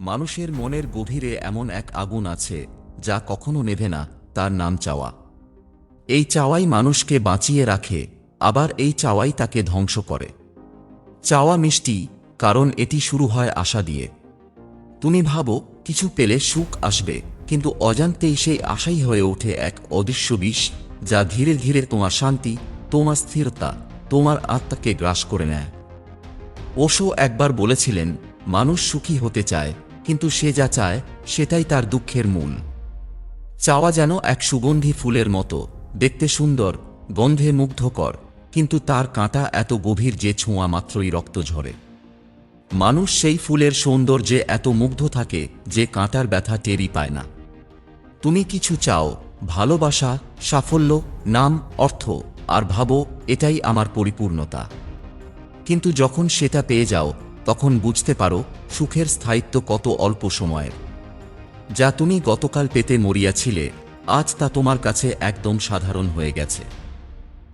মানুষের মনের গভীরে এমন এক আগুন আছে যা কখনো নেভে না, তার নাম চাওয়া। এই চাওয়াই মানুষকে বাঁচিয়ে রাখে, আবার এই চাওয়াই তাকে ধ্বংস করে। চাওয়া মিষ্টি, কারণ এটি শুরু হয় আশা দিয়ে। তুমি ভাবো, কিছু পেলে সুখ আসবে, কিন্তু অজান্তেই সেই আশাই হয়ে ওঠে এক অদৃশ্য বিষ যা ধীরে ধীরে তোমার শান্তি, তোমার স্থিরতা, তোমার আত্মাকে গ্রাস করে নেয়। ওশো একবার বলেছিলেন, মানুষ সুখী হতে চায় কিন্তু সে যা চায়, সেটাই তার দুঃখের মূল। চাওয়া যেন এক সুগন্ধি ফুলের মতো, দেখতে সুন্দর, গন্ধে মুগ্ধকর, কিন্তু তার কাঁটা এত গভীর যে ছোঁয়া মাত্রই রক্ত ঝরে। মানুষ সেই ফুলের সৌন্দর্যে এত মুগ্ধ থাকে যে কাঁটার ব্যথা টেরই পায় না। তুমি কিছু চাও, ভালোবাসা, সাফল্য, নাম, অর্থ, আর ভাবো, এটাই আমার পরিপূর্ণতা। কিন্তু যখন সেটা পেয়ে যাও তখন বুঝতে পারো সুখের স্থায়িত্ব কত অল্প সময়ের। যা তুমি গতকাল পেতে মরিয়াছিলে, আজ তা তোমার কাছে একদম সাধারণ হয়ে গেছে।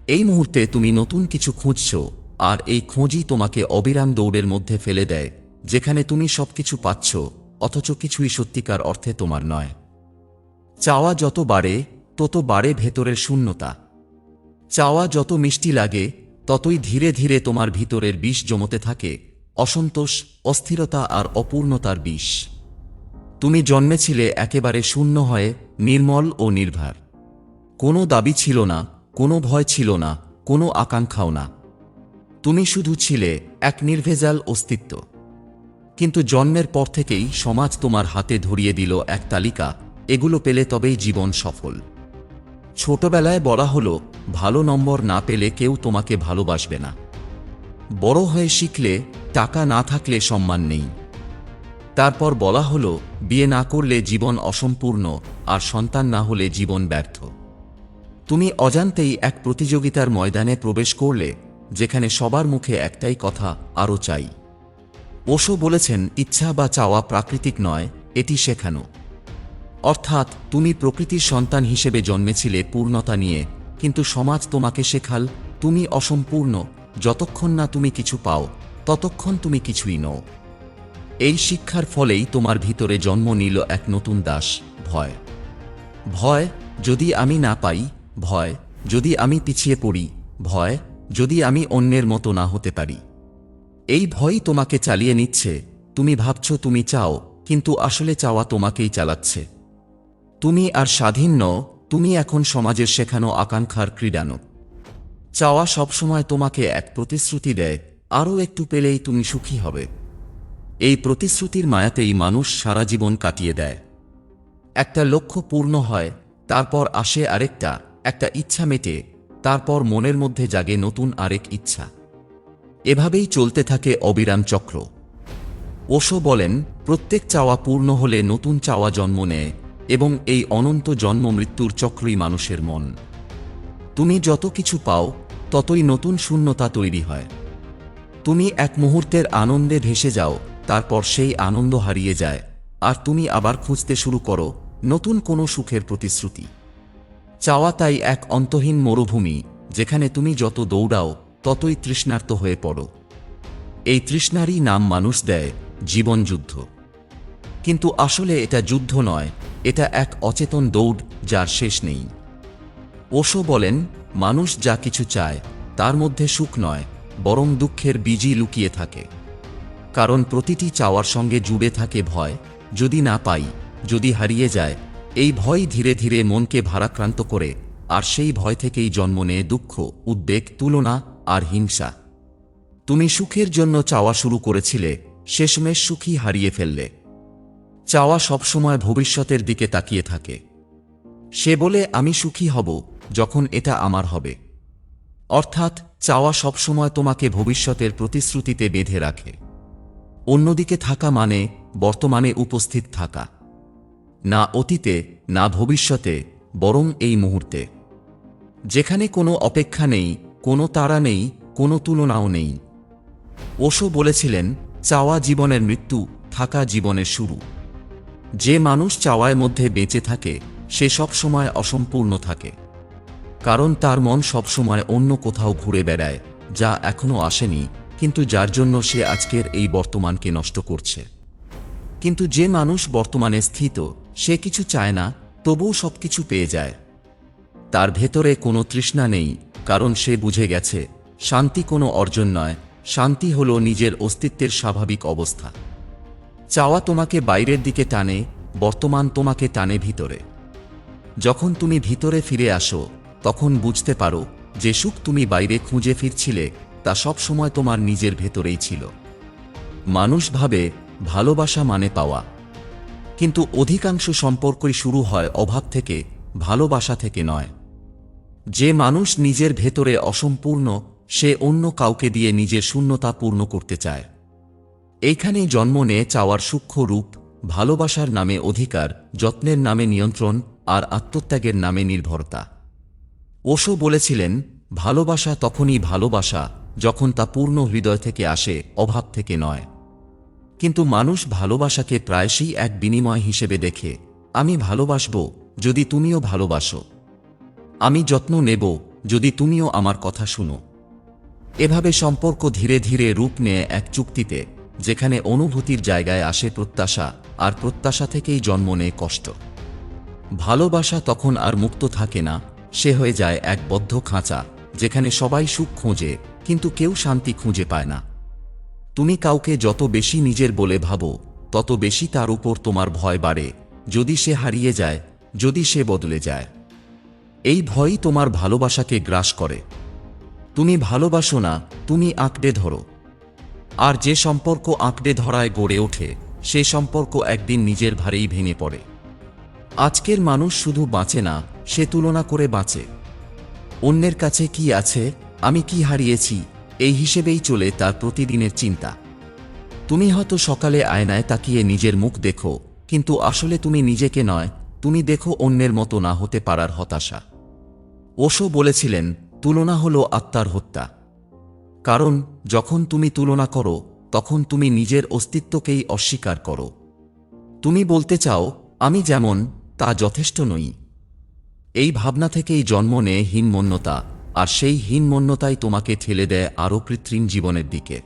এই মুহূর্তে তুমি নতুন কিছু খুঁজছ, আর এই খোঁজই তোমাকে অবিরাম দৌড়ের মধ্যে ফেলে দেয়, যেখানে তুমি সবকিছু পাচ্ছ, অথচ কিছুই সত্যিকার অর্থে তোমার নয়। চাওয়া যত বাড়ে, তত বাড়ে ভেতরের শূন্যতা। চাওয়া যত মিষ্টি লাগে, ততই ধীরে ধীরে তোমার ভিতরের বিষ জমতে থাকে অসন্তোষ, অস্থিরতা আর অপূর্ণতার বিষ। তুমি জন্মেছিলে একেবারে শূন্য হয়ে, নির্মল ও নির্ভার। কোনো দাবি ছিল না, কোনো ভয় ছিল না, কোনো আকাঙ্ক্ষাও না। তুমি শুধু ছিলে এক নির্ভেজাল অস্তিত্ব। কিন্তু জন্মের পর থেকেই সমাজ তোমার হাতে ধরিয়ে দিল এক তালিকা, এগুলো পেলে তবেই জীবন সফল। ছোটবেলায় বলা হলো, ভালো নম্বর না পেলে কেউ তোমাকে ভালোবাসবে না। বড় হয়ে শিখলে টাকা না থাকলে সম্মান নেই। তারপর বলা হলো, বিয়ে না করলে জীবন অসম্পূর্ণ আর সন্তান না হলে জীবন ব্যর্থ। তুমি অজান্তেই এক প্রতিযোগিতার ময়দানে প্রবেশ করলে, যেখানে সবার মুখে একটাই কথা, আরও চাই। ওশো বলেছেন, ইচ্ছা বা চাওয়া প্রাকৃতিক নয়, এটি শেখানো। অর্থাৎ, তুমি প্রকৃতির সন্তান হিসেবে জন্মেছিলে পূর্ণতা নিয়ে, কিন্তু সমাজ তোমাকে শেখাল, তুমি অসম্পূর্ণ যতক্ষণ না তুমি কিছু পাও, ততক্ষণ তুমি কিছুই নও। এই শিক্ষার ফলেই তোমার ভিতরে জন্ম নিল এক নতুন দাস, ভয়। ভয়, যদি আমি না পাই, ভয়। যদি আমি পিছিয়ে পড়ি, ভয়। যদি আমি অন্যের মতো না হতে পারি। এই ভয়ই তোমাকে চালিয়ে নিচ্ছে। তুমি ভাবছ তুমি চাও, কিন্তু আসলে চাওয়া তোমাকেই চালাচ্ছে। তুমি আর স্বাধীন নও, তুমি এখন সমাজের শেখানো আকাঙ্ক্ষার ক্রীড়ানো চাওয়া সবসময় তোমাকে এক প্রতিশ্রুতি দেয়, আরও একটু পেলেই তুমি সুখী হবে। এই প্রতিশ্রুতির মায়াতেই মানুষ সারা জীবন কাটিয়ে দেয়। একটা লক্ষ্য পূর্ণ হয়, তারপর আসে আরেকটা, একটা ইচ্ছা মেটে, তারপর মনের মধ্যে জাগে নতুন আরেক ইচ্ছা। এভাবেই চলতে থাকে অবিরাম চক্র। ওশো বলেন, প্রত্যেক চাওয়া পূর্ণ হলে নতুন চাওয়া জন্ম নেয়, এবং এই অনন্ত জন্ম মৃত্যুর চক্রই মানুষের মন। তুমি যত কিছু পাও ততই নতুন শূন্যতা তৈরি হয়। তুমি এক মুহূর্তের আনন্দে ভেসে যাও, তারপর সেই আনন্দ হারিয়ে যায়, আর তুমি আবার খুঁজতে শুরু করো নতুন কোনো সুখের প্রতিশ্রুতি। চাওয়া তাই এক অন্তহীন মরুভূমি, যেখানে তুমি যত দৌড়াও, ততই তৃষ্ণার্ত হয়ে পড়ো। এই তৃষ্ণারই নাম মানুষ দেয় জীবনযুদ্ধ কিন্তু আসলে এটা যুদ্ধ নয়, এটা এক অচেতন দৌড় যার শেষ নেই। ওশো বলেন মানুষ যা কিছু চায়, তার মধ্যে সুখ নয়, বরং দুঃখের বীজই লুকিয়ে থাকে। কারণ প্রতিটি চাওয়ার সঙ্গে জুড়ে থাকে ভয়, যদি না পাই, যদি হারিয়ে যায়, এই ভয় ধীরে ধীরে মনকে ভারাক্রান্ত করে, আর সেই ভয় থেকেই জন্ম নেয় দুঃখ, উদ্বেগ, তুলনা, আর হিংসা। তুমি সুখের জন্য চাওয়া শুরু করেছিলে, শেষমেশ সুখী হারিয়ে ফেললে। চাওয়া সবসময় ভবিষ্যতের দিকে তাকিয়ে থাকে। সে বলে, আমি সুখী হব। যখন এটা আমার হবে। অর্থাৎ চাওয়া সবসময় তোমাকে ভবিষ্যতের প্রতিশ্রুতিতে বেঁধে রাখে। অন্যদিকে থাকা মানে বর্তমানে উপস্থিত থাকা। না অতীতে, না ভবিষ্যতে, বরং এই মুহূর্তে। যেখানে কোনো অপেক্ষা নেই, কোনো তাড়া নেই, কোনো তুলনাও নেই। ওশো বলেছিলেন, চাওয়া জীবনের মৃত্যু, থাকা জীবনের শুরু। যে মানুষ চাওয়ার মধ্যে বেঁচে থাকে, সে সব সময় অসম্পূর্ণ থাকে। কারণ তার মন সবসময় অন্য কোথাও ঘুরে বেড়ায়, যা এখনও আসেনি, কিন্তু যার জন্য সে আজকের এই বর্তমানকে নষ্ট করছে। কিন্তু যে মানুষ বর্তমানে স্থিত, সে কিছু চায় না, তবুও সবকিছু পেয়ে যায়। তার ভেতরে কোনো তৃষ্ণা নেই, কারণ সে বুঝে গেছে, শান্তি কোনো অর্জন নয়, শান্তি হল নিজের অস্তিত্বের স্বাভাবিক অবস্থা। চাওয়া তোমাকে বাইরের দিকে টানে, বর্তমান তোমাকে টানে ভিতরে। যখন তুমি ভিতরে ফিরে আসো তখন বুঝতে পারো যে সুখ তুমি বাইরে খুঁজে ফিরছিলে তা সব সময় তোমার নিজের ভেতরেই ছিল। মানুষ ভাবে ভালোবাসা মানে পাওয়া। কিন্তু অধিকাংশ সম্পর্কই শুরু হয় অভাব থেকে, ভালোবাসা থেকে নয়। যে মানুষ নিজের ভেতরে অসম্পূর্ণ, সে অন্য কাউকে দিয়ে নিজের শূন্যতা পূর্ণ করতে চায়। এইখানেই জন্ম নেয় চাওয়ার সূক্ষ্ম রূপ, ভালোবাসার নামে অধিকার, যত্নের নামে নিয়ন্ত্রণ আর আত্মত্যাগের নামে নির্ভরতা। ওশো বলেছিলেন, ভালোবাসা তখনই ভালোবাসা যখন তা পূর্ণ হৃদয় থেকে আসে, অভাব থেকে নয়। কিন্তু মানুষ ভালোবাসাকে প্রায়শই এক বিনিময় হিসেবে দেখে, আমি ভালোবাসব যদি তুমিও ভালোবাসো। আমি যত্ন নেব যদি তুমিও আমার কথা শুনো। এভাবে সম্পর্ক ধীরে ধীরে রূপ নেয় এক চুক্তিতে, যেখানে অনুভূতির জায়গায় আসে প্রত্যাশা আর প্রত্যাশা থেকেই জন্ম নেয় কষ্ট। ভালোবাসা তখন আর মুক্ত থাকে না সে হয়ে যায় এক বদ্ধ খাঁচা, যেখানে সবাই সুখ খোঁজে, কিন্তু কেউ শান্তি খুঁজে পায় না। তুমি কাউকে যত বেশি নিজের বলে ভাবো, তত বেশি তার উপর তোমার ভয় বাড়ে, যদি সে হারিয়ে যায়, যদি সে বদলে যায়। এই ভয়ই তোমার ভালোবাসাকে গ্রাস করে। তুমি ভালোবাসো না, তুমি আঁকড়ে ধরো। আর যে সম্পর্ক আঁকড়ে ধরায় গড়ে ওঠে, সে সম্পর্ক একদিন নিজের ভারেই ভেঙে পড়ে। আজকের মানুষ শুধু বাঁচে না সে তুলনা করে বাঁচে। অন্যের কাছে কি আছে, আমি কি হারিয়েছি, এই হিসেবেই চলে তার প্রতিদিনের চিন্তা। তুমি হয়তো সকালে আয়নায় তাকিয়ে নিজের মুখ দেখো, কিন্তু আসলে তুমি নিজেকে নয়, তুমি দেখো অন্যের মতো না হতে পারার হতাশা। ওশো বলেছিলেন, তুলনা হল আত্মার হত্যা। কারণ, যখন তুমি তুলনা করো, তখন তুমি নিজের অস্তিত্বকেই অস্বীকার করো। তুমি বলতে চাও, আমি যেমন, তা যথেষ্ট নই। এই ভাবনা থেকেই জন্ম নেয় হীনমন্যতা, আর সেই হীনমন্যতাই তোমাকে ঠেলে দেয় আরও কৃত্রিম জীবনের দিকে।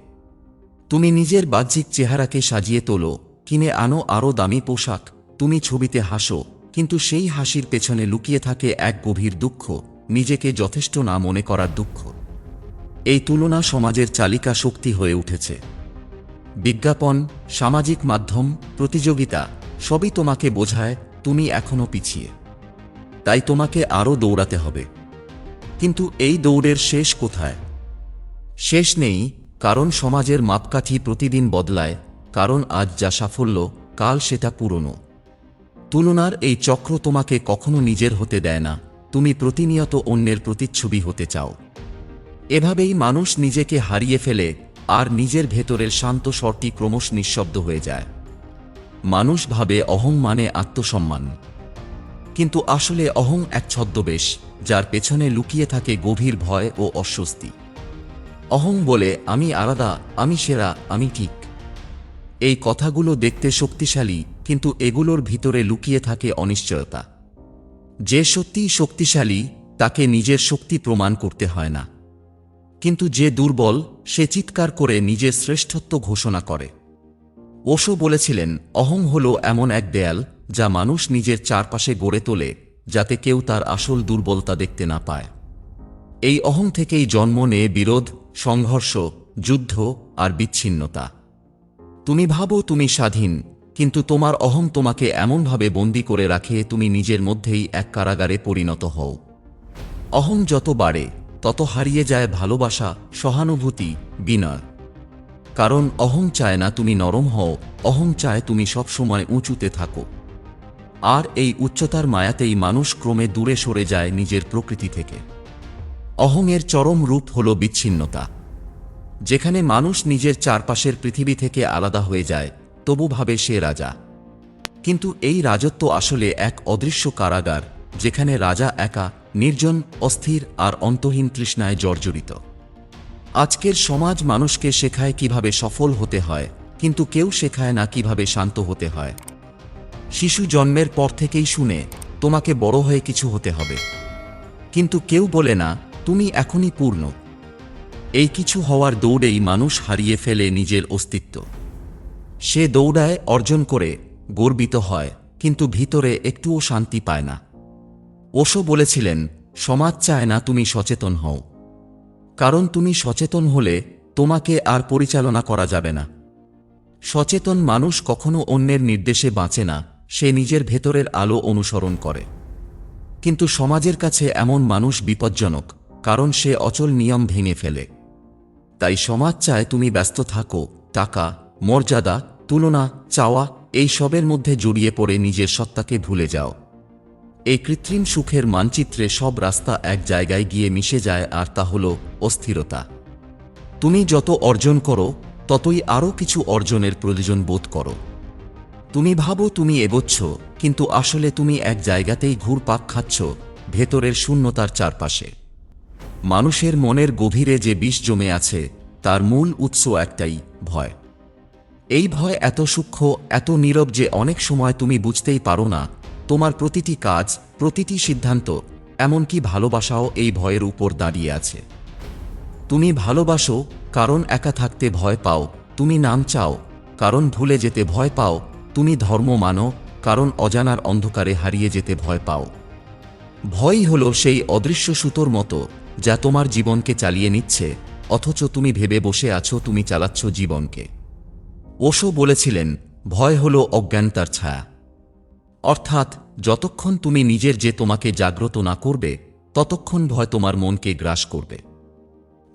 তুমি নিজের বাহ্যিক চেহারাকে সাজিয়ে তোলো, কিনে আনো আরও দামি পোশাক, তুমি ছবিতে হাসো, কিন্তু সেই হাসির পেছনে লুকিয়ে থাকে এক গভীর দুঃখ, নিজেকে যথেষ্ট না মনে করার দুঃখ। এই তুলনা সমাজের চালিকা শক্তি হয়ে উঠেছে। বিজ্ঞাপন, সামাজিক মাধ্যম, প্রতিযোগিতা, সবই তোমাকে বোঝায় তুমি এখনও পিছিয়ে। তাই তোমাকে আরও দৌড়াতে হবে। কিন্তু এই দৌড়ের শেষ কোথায়? শেষ নেই, কারণ সমাজের মাপকাঠি প্রতিদিন বদলায়, কারণ আজ যা সাফল্য, কাল সেটা পুরনো। তুলনার এই চক্র তোমাকে কখনো নিজের হতে দেয় না, তুমি প্রতিনিয়ত অন্যের প্রতিচ্ছবি হতে চাও। এভাবেই মানুষ নিজেকে হারিয়ে ফেলে, আর নিজের ভেতরের শান্ত স্বরটি ক্রমশ নিঃশব্দ হয়ে যায়। মানুষ ভাবে অহং মানে আত্মসম্মান। কিন্তু আসলে অহং এক ছদ্মবেশ, যার পেছনে লুকিয়ে থাকে গভীর ভয় ও অস্বস্তি। অহং বলে, আমি আলাদা, আমি সেরা, আমি ঠিক। এই কথাগুলো দেখতে শক্তিশালী, কিন্তু এগুলোর ভিতরে লুকিয়ে থাকে অনিশ্চয়তা। যে সত্যিই শক্তিশালী, তাকে নিজের শক্তি প্রমাণ করতে হয় না। কিন্তু যে দুর্বল, সে চিৎকার করে নিজের শ্রেষ্ঠত্ব ঘোষণা করে। ওশো বলেছিলেন, অহং হল এমন এক দেয়াল যা মানুষ নিজের চারপাশে গড়ে তোলে যাতে কেউ তার আসল দুর্বলতা দেখতে না পায়। এই অহং থেকেই জন্ম নেয় বিরোধ, সংঘর্ষ, যুদ্ধ আর বিচ্ছিন্নতা। তুমি ভাবো তুমি স্বাধীন, কিন্তু তোমার অহং তোমাকে এমনভাবে বন্দি করে রাখে তুমি নিজের মধ্যেই এক কারাগারে পরিণত হও। অহং যত বাড়ে, তত হারিয়ে যায় ভালোবাসা, সহানুভূতি, বিনয়। কারণ অহং চায় না তুমি নরম হও, অহং চায় তুমি সবসময় উঁচুতে থাকো। আর এই উচ্চতার মায়াতেই মানুষ ক্রমে দূরে সরে যায় নিজের প্রকৃতি থেকে। অহংয়ের চরম রূপ হল বিচ্ছিন্নতা। যেখানে মানুষ নিজের চারপাশের পৃথিবী থেকে আলাদা হয়ে যায়, তবু ভাবে সে রাজা। কিন্তু এই রাজত্ব আসলে এক অদৃশ্য কারাগার, যেখানে রাজা একা, নির্জন, অস্থির আর অন্তহীন তৃষ্ণায় জর্জরিত। আজকের সমাজ মানুষকে শেখায় কীভাবে সফল হতে হয়, কিন্তু কেউ শেখায় না কীভাবে শান্ত হতে হয়। শিশু জন্মের পর থেকেই শুনে, তোমাকে বড় হয়ে কিছু হতে হবে। কিন্তু কেউ বলে না, তুমি এখনই পূর্ণ। এই কিছু হওয়ার দৌড়েই মানুষ হারিয়ে ফেলে নিজের অস্তিত্ব। সে দৌড়ায় অর্জন করে, গর্বিত হয়, কিন্তু ভিতরে একটুও শান্তি পায় না। ওশো বলেছিলেন, সমাজ চায় না তুমি সচেতন হও। কারণ তুমি সচেতন হলে তোমাকে আর পরিচালনা করা যাবে না। সচেতন মানুষ কখনো অন্যের নির্দেশে বাঁচে না সে নিজের ভেতরের আলো অনুসরণ করে। কিন্তু সমাজের কাছে এমন মানুষ বিপজ্জনক, কারণ সে অচল নিয়ম ভেঙে ফেলে। তাই সমাজ চায় তুমি ব্যস্ত থাকো, টাকা, মর্যাদা, তুলনা, চাওয়া, এই সবের মধ্যে জড়িয়ে পড়ে নিজের সত্তাকে ভুলে যাও। এই কৃত্রিম সুখের মানচিত্রে সব রাস্তা এক জায়গায় গিয়ে মিশে যায় আর তা হল অস্থিরতা। তুমি যত অর্জন করো, ততই আরও কিছু অর্জনের প্রয়োজন বোধ করো। তুমি ভাবো তুমি এগোচ্ছ, কিন্তু আসলে তুমি এক জায়গাতেই ঘুরপাক খাচ্ছ, ভেতরের শূন্যতার চারপাশে। মানুষের মনের গভীরে যে বিষ জমে আছে, তার মূল উৎস একটাই, ভয়। এই ভয় এত সূক্ষ্ম, এত নীরব যে অনেক সময় তুমি বুঝতেই পারো না, তোমার প্রতিটি কাজ, প্রতিটি সিদ্ধান্ত, এমনকি ভালোবাসাও এই ভয়ের উপর দাঁড়িয়ে আছে। তুমি ভালোবাসো, কারণ একা থাকতে ভয় পাও, তুমি নাম চাও, কারণ ভুলে যেতে ভয় পাও তুমি ধর্ম মানো, কারণ অজানার অন্ধকারে হারিয়ে যেতে ভয় পাও। ভয়ই হল সেই অদৃশ্য সুতোর মতো, যা তোমার জীবনকে চালিয়ে নিচ্ছে, অথচ তুমি ভেবে বসে আছো, তুমি চালাচ্ছ জীবনকে। ওশো বলেছিলেন, ভয় হল অজ্ঞানতার ছায়া। অর্থাৎ, যতক্ষণ তুমি নিজের যে তোমাকে জাগ্রত না করবে, ততক্ষণ ভয় তোমার মনকে গ্রাস করবে।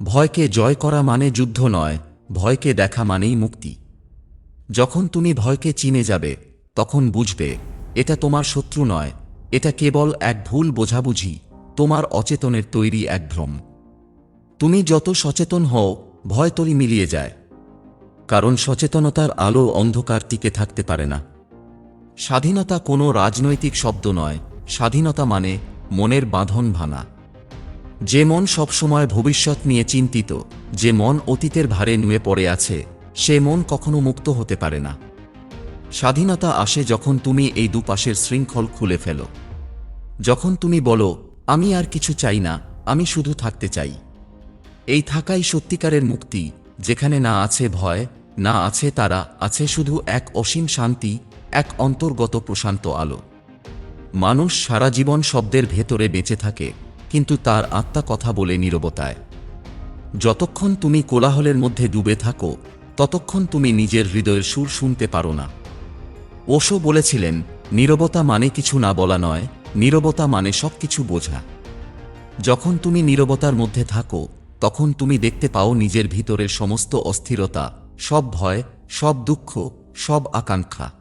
ভয়কে জয় করা মানে যুদ্ধ নয়, ভয়কে দেখা মানেই মুক্তি। যখন তুমি ভয়কে চিনে যাবে, তখন বুঝবে, এটা তোমার শত্রু নয়, এটা কেবল এক ভুল বোঝাবুঝি, তোমার অচেতনের তৈরি এক ভ্রম। তুমি যত সচেতন হও, ভয় তরি মিলিয়ে যায়। কারণ সচেতনতার আলো অন্ধকার টিকে থাকতে পারে না। স্বাধীনতা কোনো রাজনৈতিক শব্দ নয়, স্বাধীনতা মানে মনের বাঁধন ভানা যে মন সবসময় ভবিষ্যৎ নিয়ে চিন্তিত, যে মন অতীতের ভারে নুয়ে পড়ে আছে সে মন কখনো মুক্ত হতে পারে না। স্বাধীনতা আসে যখন তুমি এই দুপাশের শৃঙ্খল খুলে ফেলো। যখন তুমি বলো, আমি আর কিছু চাই না, আমি শুধু থাকতে চাই। এই থাকাই সত্যিকারের মুক্তি, যেখানে না আছে ভয়, না আছে তারা, আছে শুধু এক অসীম শান্তি, এক অন্তর্গত প্রশান্ত আলো। মানুষ সারা জীবন শব্দের ভেতরে বেঁচে থাকে, কিন্তু তার আত্মা কথা বলে নীরবতায়। যতক্ষণ তুমি কোলাহলের মধ্যে ডুবে থাকো ততক্ষণ তুমি নিজের হৃদয়ের সুর শুনতে পারো না। ওশো বলেছিলেন, নীরবতা মানে কিছু না বলা নয়, নীরবতা মানে সব কিছু বোঝা। যখন তুমি নীরবতার মধ্যে থাকো, তখন তুমি দেখতে পাও নিজের ভিতরের সমস্ত অস্থিরতা, সব ভয়, সব দুঃখ, সব আকাঙ্ক্ষা।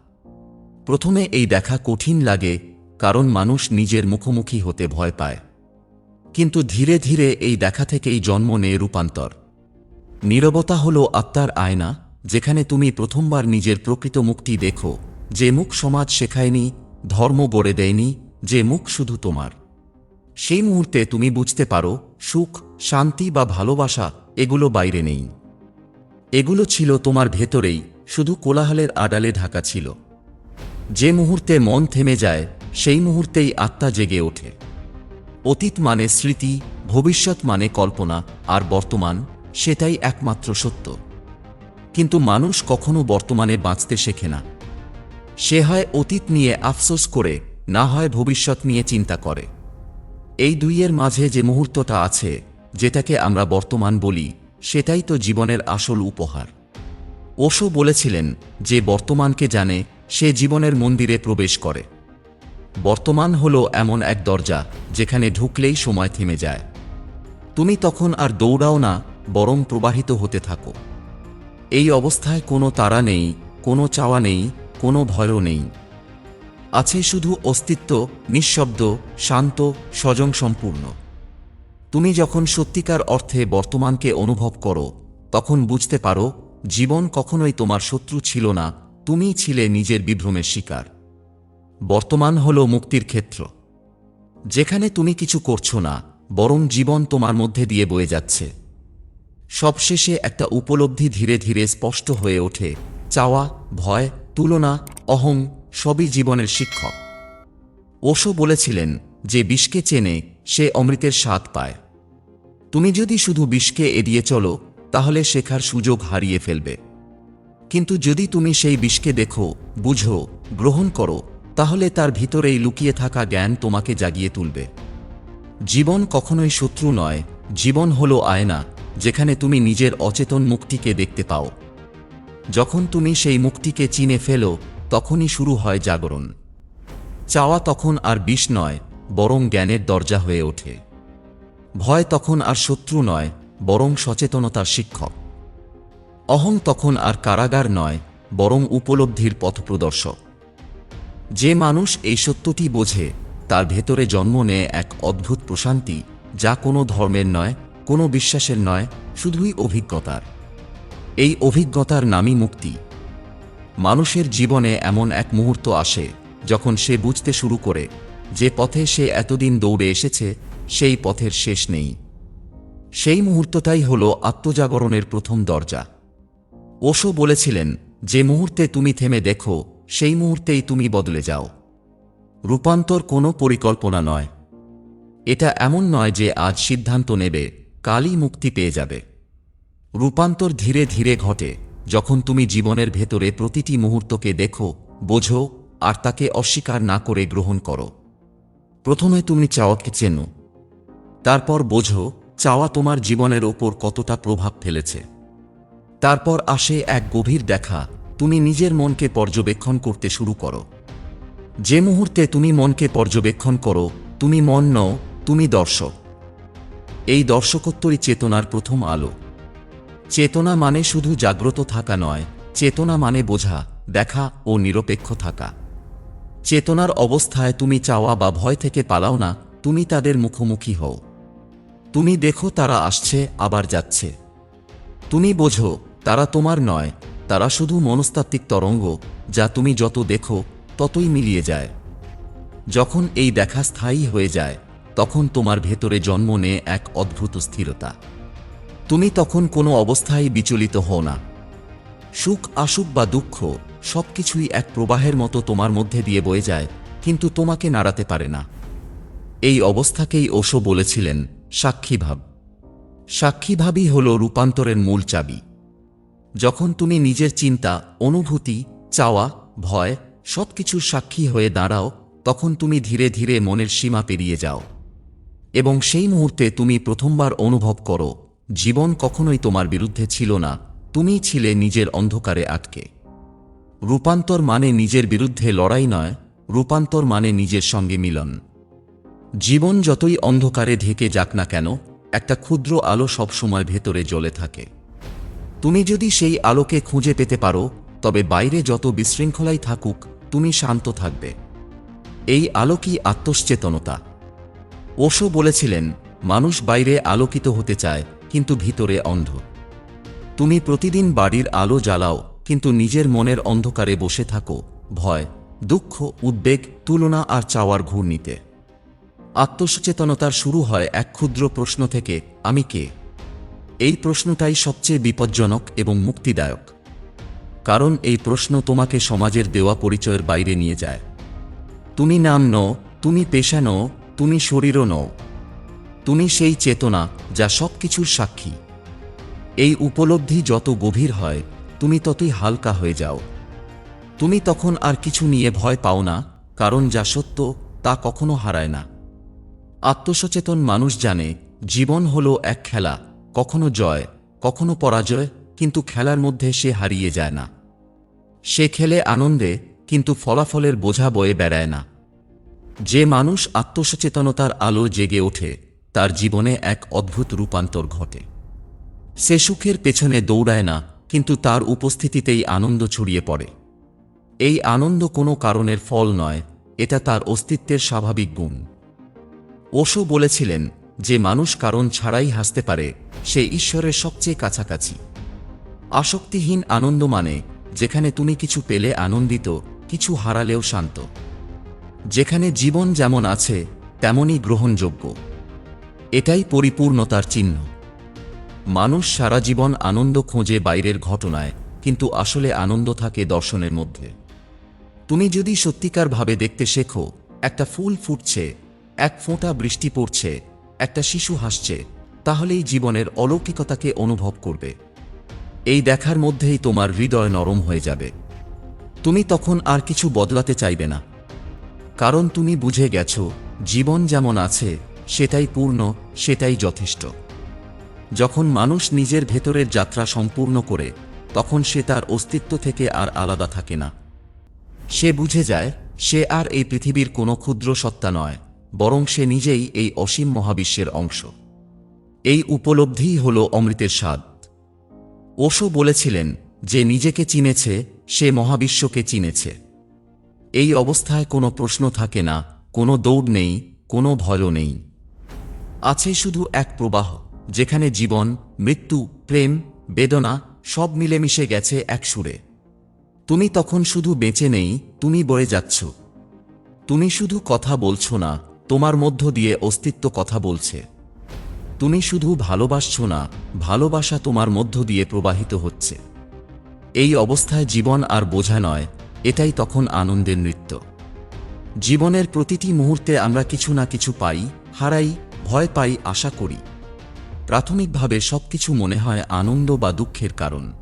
প্রথমে এই দেখা কঠিন লাগে, কারণ মানুষ নিজের মুখোমুখি হতে ভয় পায়। কিন্তু ধীরে ধীরে এই দেখা থেকেই জন্ম নেয় রূপান্তর। নীরবতা হল আত্মার আয়না, যেখানে তুমি প্রথমবার নিজের প্রকৃত মুক্তি দেখো। যে মুখ সমাজ শেখায়নি, ধর্ম গড়ে দেয়নি, যে মুখ শুধু তোমার। সেই মুহূর্তে তুমি বুঝতে পারো, সুখ, শান্তি বা ভালোবাসা এগুলো বাইরে নেই। এগুলো ছিল তোমার ভেতরেই, শুধু কোলাহলের আড়ালে ঢাকা ছিল। যে মুহূর্তে মন থেমে যায়, সেই মুহূর্তেই আত্মা জেগে ওঠে। অতীত মানে স্মৃতি, ভবিষ্যৎ মানে কল্পনা, আর বর্তমান সেটাই একমাত্র সত্য। কিন্তু মানুষ কখনো বর্তমানে বাঁচতে শেখে না। সে হয় অতীত নিয়ে আফসোস করে, না হয় ভবিষ্যৎ নিয়ে চিন্তা করে। এই দুইয়ের মাঝে যে মুহূর্তটা আছে, যেটাকে আমরা বর্তমান বলি, সেটাই তো জীবনের আসল উপহার। ওশো বলেছিলেন যে বর্তমানকে জানে, সে জীবনের মন্দিরে প্রবেশ করে। বর্তমান হলো এমন এক দরজা, যেখানে ঢুকলেই সময় থেমে যায়। তুমি তখন আর দৌড়াও না বরং প্রবাহিত হতে থাকো। এই অবস্থায় কোনো তারা নেই, কোনো চাওয়া নেই, কোনো ভয়ও নেই। আছে শুধু অস্তিত্ব, নিঃশব্দ, শান্ত স্বজন সম্পূর্ণ তুমি যখন সত্যিকার অর্থে বর্তমানকে অনুভব করো, তখন বুঝতে পারো, জীবন কখনোই তোমার শত্রু ছিল না তুমিই ছিলে নিজের বিভ্রমের শিকার। বর্তমান হল মুক্তির ক্ষেত্র। যেখানে তুমি কিছু করছ না, বরং জীবন তোমার মধ্যে দিয়ে বয়ে যাচ্ছে। সবশেষে একটা উপলব্ধি ধীরে ধীরে স্পষ্ট হয়ে ওঠে। চাওয়া, ভয়, তুলনা, অহং, সবই জীবনের শিক্ষক। ওশো বলেছিলেন যে বিষকে চেনে সে অমৃতের স্বাদ পায়। তুমি যদি শুধু বিষকে এড়িয়ে চলো, তাহলে শেখার সুযোগ হারিয়ে ফেলবে। কিন্তু যদি তুমি সেই বিষকে দেখো, বুঝো, গ্রহণ করো, তাহলে তার ভিতরেই লুকিয়ে থাকা জ্ঞান তোমাকে জাগিয়ে তুলবে। জীবন কখনোই শত্রু নয়, জীবন হলো আয়না যেখানে তুমি নিজের অচেতন মুক্তিকে দেখতে পাও। যখন তুমি সেই মুক্তিকে চিনে ফেলো, তখনই শুরু হয় জাগরণ। চাওয়া তখন আর বিষ নয়, বরং জ্ঞানের দরজা হয়ে ওঠে। ভয় তখন আর শত্রু নয়, বরং সচেতনতার শিক্ষক। অহং তখন আর কারাগার নয়, বরং উপলব্ধির পথপ্রদর্শক। যে মানুষ এই সত্যটি বোঝে, তার ভেতরে জন্ম নেয় এক অদ্ভুত প্রশান্তি, যা কোনো ধর্মের নয় কোনো বিশ্বাসের নয়, শুধুই অভিজ্ঞতার। এই অভিজ্ঞতার নামই মুক্তি। মানুষের জীবনে এমন এক মুহূর্ত আসে, যখন সে বুঝতে শুরু করে যে পথে সে এতদিন দৌড়ে এসেছে, সেই পথের শেষ নেই। সেই মুহূর্তটাই হল আত্মজাগরণের প্রথম দরজা। ওশো বলেছিলেন, যে মুহূর্তে তুমি থেমে দেখো, সেই মুহূর্তেই তুমি বদলে যাও। রূপান্তর কোনো পরিকল্পনা নয়। এটা এমন নয় যে আজ সিদ্ধান্ত নেবে কালই মুক্তি পেয়ে যাবে। রূপান্তর ধীরে ধীরে ঘটে, যখন তুমি জীবনের ভেতরে প্রতিটি মুহূর্তকে দেখো, বোঝো, আর তাকে অস্বীকার না করে গ্রহণ করো। প্রথমে তুমি চাওয়াকে চেনো, তারপর বোঝো চাওয়া তোমার জীবনের ওপর কতটা প্রভাব ফেলেছে। তারপর আসে এক গভীর দেখা, তুমি নিজের মনকে পর্যবেক্ষণ করতে শুরু করো। যে মুহূর্তে তুমি মনকে পর্যবেক্ষণ করো, তুমি মন নও, তুমি দর্শক। এই দর্শকত্বই চেতনার প্রথম আলো। চেতনা মানে শুধু জাগ্রত থাকা নয়, চেতনা মানে বোঝা, দেখা ও নিরপেক্ষ থাকা। চেতনার অবস্থায় তুমি চাওয়া বা ভয় থেকে পালাও না, তুমি তাদের মুখোমুখি হও। তুমি দেখো তারা আসছে, আবার যাচ্ছে। তুমি বোঝো, তারা তোমার নয়, তারা শুধু মনস্তাত্ত্বিক তরঙ্গ, যা তুমি যত দেখো, ততই মিলিয়ে যায়। যখন এই দেখা স্থায়ী হয়ে যায় তখন তোমার ভেতরে জন্ম নেয় এক অদ্ভুত স্থিরতা। তুমি তখন কোনো অবস্থায় বিচলিত হও না। সুখ আসুক বা দুঃখ সবকিছুই এক প্রবাহের মতো তোমার মধ্যে দিয়ে বয়ে যায়, কিন্তু তোমাকে নাড়াতে পারে না। এই অবস্থাকেই ওশো বলেছিলেন সাক্ষীভাব। সাক্ষীভাবই হল রূপান্তরের মূল চাবি। যখন তুমি নিজের চিন্তা, অনুভূতি, চাওয়া, ভয় সবকিছুর সাক্ষী হয়ে দাঁড়াও, তখন তুমি ধীরে ধীরে মনের সীমা পেরিয়ে যাও। এবং সেই মুহূর্তে তুমি প্রথমবার অনুভব করো, জীবন কখনোই তোমার বিরুদ্ধে ছিল না, তুমিই ছিলে নিজের অন্ধকারে আটকে। রূপান্তর মানে নিজের বিরুদ্ধে লড়াই নয়, রূপান্তর মানে নিজের সঙ্গে মিলন। জীবন যতই অন্ধকারে ঢেকে যাক না কেন, একটা ক্ষুদ্র আলো সবসময় ভেতরে জ্বলে থাকে। তুমি যদি সেই আলোকে খুঁজে পেতে পারো, তবে বাইরে যত বিশৃঙ্খলাই থাকুক, তুমি শান্ত থাকবে। এই আলোকই আত্মসচেতনতা ওশো বলেছিলেন, মানুষ বাইরে আলোকিত হতে চায়, কিন্তু ভিতরে অন্ধ। তুমি প্রতিদিন বাড়ির আলো জ্বালাও, কিন্তু নিজের মনের অন্ধকারে বসে থাকো, ভয়, দুঃখ, উদ্বেগ, তুলনা আর চাওয়ার ঘূর্ণিতে আত্মসচেতনতার শুরু হয় এক ক্ষুদ্র প্রশ্ন থেকে, আমি কে? এই প্রশ্নটাই সবচেয়ে বিপজ্জনক এবং মুক্তিদায়ক। কারণ এই প্রশ্ন তোমাকে সমাজের দেওয়া পরিচয়ের বাইরে নিয়ে যায়। তুমি নাম নও তুমি পেশা নও তুমি শরীরও নও। তুমি সেই চেতনা যা সব কিছুর সাক্ষী। এই উপলব্ধি যত গভীর হয়, তুমি ততই হালকা হয়ে যাও। তুমি তখন আর কিছু নিয়ে ভয় পাও না, কারণ যা সত্য, তা কখনো হারায় না। আত্মসচেতন মানুষ জানে, জীবন হল এক খেলা, কখনো জয়, কখনো পরাজয়, কিন্তু খেলার মধ্যে সে হারিয়ে যায় না। সে খেলে আনন্দে, কিন্তু ফলাফলের বোঝা বয়ে বেড়ায় না। যে মানুষ আত্মসচেতনতার আলো জেগে ওঠে, তার জীবনে এক অদ্ভুত রূপান্তর ঘটে। সে সুখের পেছনে দৌড়ায় না, কিন্তু তার উপস্থিতিতেই আনন্দ ছড়িয়ে পড়ে। এই আনন্দ কোনো কারণের ফল নয়, এটা তার অস্তিত্বের স্বাভাবিক গুণ। ওশো বলেছিলেন যে মানুষ কারণ ছাড়াই হাসতে পারে, সে ঈশ্বরের সবচেয়ে কাছাকাছি। আসক্তিহীন আনন্দ মানে যেখানে তুমি কিছু পেলে আনন্দিত, কিছু হারালেও শান্ত। যেখানে জীবন যেমন আছে, তেমনই গ্রহণযোগ্য। এটাই পরিপূর্ণতার চিহ্ন। মানুষ সারা জীবন আনন্দ খোঁজে বাইরের ঘটনায়, কিন্তু আসলে আনন্দ থাকে দর্শনের মধ্যে। তুমি যদি সত্যিকারভাবে দেখতে শেখো, একটা ফুল ফুটছে, এক ফোঁটা বৃষ্টি পড়ছে, একটা শিশু হাসছে, তাহলেই জীবনের অলৌকিকতাকে অনুভব করবে। এই দেখার মধ্যেই তোমার হৃদয় নরম হয়ে যাবে। তুমি তখন আর কিছু বদলাতে চাইবে না। কারণ তুমি বুঝে গেছ, জীবন যেমন আছে, সেটাই পূর্ণ, সেটাই যথেষ্ট। যখন মানুষ নিজের ভেতরের যাত্রা সম্পূর্ণ করে, তখন সে তার অস্তিত্ব থেকে আর আলাদা থাকে না। সে বুঝে যায়, সে আর এই পৃথিবীর কোনো ক্ষুদ্র সত্তা নয়, বরং সে নিজেই এই অসীম মহাবিশ্বের অংশ। এই উপলব্ধিই হল অমৃতের স্বাদ। ওশো বলেছিলেন যে নিজেকে চিনেছে, সে মহাবিশ্বকে চিনেছে। এই অবস্থায় কোনো প্রশ্ন থাকে না, কোনো দৌড় নেই, কোনো ভয়ও নেই। আছে শুধু এক প্রবাহ, যেখানে জীবন, মৃত্যু, প্রেম, বেদনা সব মিলেমিশে গেছে এক সুরে। তুমি তখন শুধু বেঁচে নেই, তুমি বয়ে যাচ্ছ। তুমি শুধু কথা বলছো না, তোমার মধ্য দিয়ে অস্তিত্ব কথা বলছে। তুমি শুধু ভালোবাসছ না, ভালোবাসা তোমার মধ্য দিয়ে প্রবাহিত হচ্ছে। এই অবস্থায় জীবন আর বোঝা নয় এটাই তখন আনন্দের নৃত্য। জীবনের প্রতিটি মুহূর্তে আমরা কিছু না কিছু পাই, হারাই, ভয় পাই, আশা করি। প্রাথমিকভাবে সবকিছু মনে হয় আনন্দ বা দুঃখের কারণ।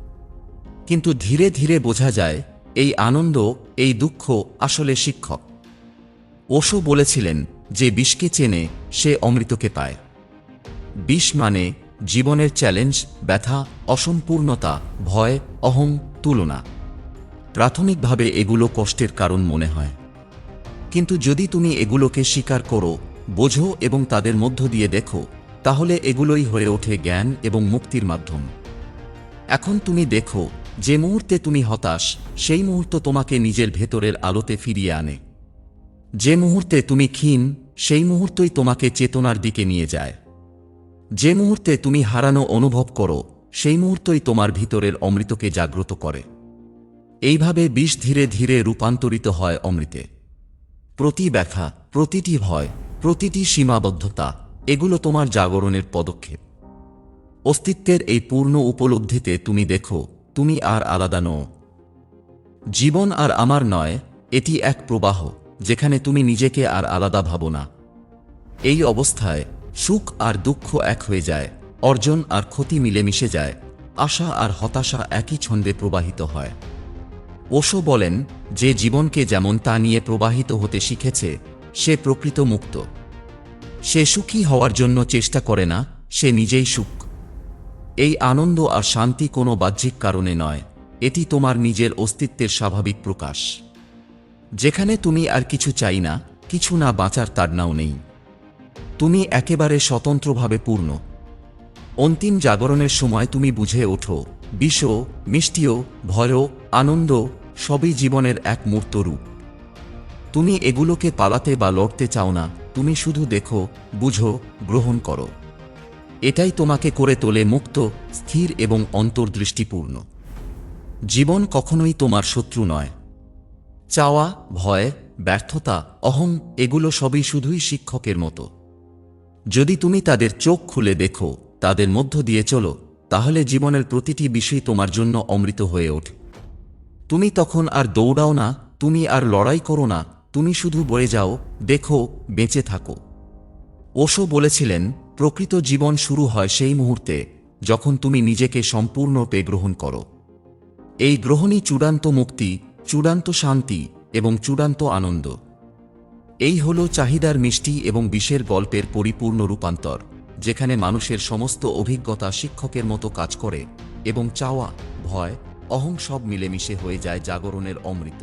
কিন্তু ধীরে ধীরে বোঝা যায়, এই আনন্দ, এই দুঃখ আসলে শিক্ষক। ওশো বলেছিলেন যে বিষকে চেনে, সে অমৃতকে পায়। বিষ মানে জীবনের চ্যালেঞ্জ, ব্যথা, অসম্পূর্ণতা, ভয়, অহং, তুলনা। প্রাথমিকভাবে এগুলো কষ্টের কারণ মনে হয়। কিন্তু যদি তুমি এগুলোকে স্বীকার করো, বোঝো এবং তাদের মধ্য দিয়ে দেখো, তাহলে এগুলোই হয়ে ওঠে জ্ঞান এবং মুক্তির মাধ্যম। এখন তুমি দেখো, যে মুহূর্তে তুমি হতাশ, সেই মুহূর্ত তোমাকে নিজের ভেতরের আলোতে ফিরিয়ে আনে। যে মুহূর্তে তুমি ক্ষীণ, সেই মুহূর্তই তোমাকে চেতনার দিকে নিয়ে যায়। যে মুহূর্তে তুমি হারানো অনুভব করো, সেই মুহূর্তই তোমার ভিতরের অমৃতকে জাগ্রত করে। এইভাবে বিষ ধীরে ধীরে রূপান্তরিত হয় অমৃতে। প্রতি ব্যথা, প্রতিটি ভয়, প্রতিটি সীমাবদ্ধতা, এগুলো তোমার জাগরণের পদক্ষেপ। অস্তিত্বের এই পূর্ণ উপলব্ধিতে তুমি দেখো, তুমি আর আলাদা নও। জীবন আর আমার নয়, এটি এক প্রবাহ, যেখানে তুমি নিজেকে আর আলাদা ভাবো না। এই অবস্থায় সুখ আর দুঃখ এক হয়ে যায়, অর্জন আর ক্ষতি মিলেমিশে যায়, আশা আর হতাশা একই ছন্দে প্রবাহিত হয়। ওশো বলেন, যে জীবনকে যেমন তা নিয়ে প্রবাহিত হতে শিখেছে, সে প্রকৃত মুক্ত। সে সুখী হওয়ার জন্য চেষ্টা করে না, সে নিজেই সুখ। এই আনন্দ আর শান্তি কোনো বাহ্যিক কারণে নয়, এটি তোমার নিজের অস্তিত্বের স্বাভাবিক প্রকাশ। যেখানে তুমি আর কিছু চাই না, কিছু না বাঁচার তাড়নাও নেই। তুমি একেবারে স্বতন্ত্রভাবে পূর্ণ। অন্তিম জাগরণের সময় তুমি বুঝে ওঠো বিষ মিষ্টিও, ভয়ও আনন্দ সবই জীবনের এক মূর্ত রূপ। তুমি এগুলোকে পালাতে বা লড়তে চাও না, তুমি শুধু দেখো, বুঝো, গ্রহণ করো। এটাই তোমাকে করে তোলে মুক্ত, স্থির এবং অন্তর্দৃষ্টিপূর্ণ। জীবন কখনোই তোমার শত্রু নয়। চাওয়া, ভয়, ব্যর্থতা, অহং, এগুলো সবই শুধুই শিক্ষকের মতো। যদি তুমি তাদের চোখ খুলে দেখো, তাদের মধ্য দিয়ে চলো, তাহলে জীবনের প্রতিটি বিষয় তোমার জন্য অমৃত হয়ে ওঠে। তুমি তখন আর দৌড়াও না, তুমি আর লড়াই করো না, তুমি শুধু বয়ে যাও, দেখো, বেঁচে থাকো। ওশো বলেছিলেন, প্রকৃত জীবন শুরু হয় সেই মুহূর্তে, যখন তুমি নিজেকে সম্পূর্ণরূপে গ্রহণ করো। এই গ্রহণই চূড়ান্ত মুক্তি, চূড়ান্ত শান্তি এবং চূড়ান্ত আনন্দ। এই হল চাহিদার মিষ্টি এবং বিষের গল্পের পরিপূর্ণ রূপান্তর, যেখানে মানুষের সমস্ত অভিজ্ঞতা শিক্ষকের মতো কাজ করে এবং চাওয়া, ভয় অহং সব মিলেমিশে হয়ে যায় জাগরণের অমৃত।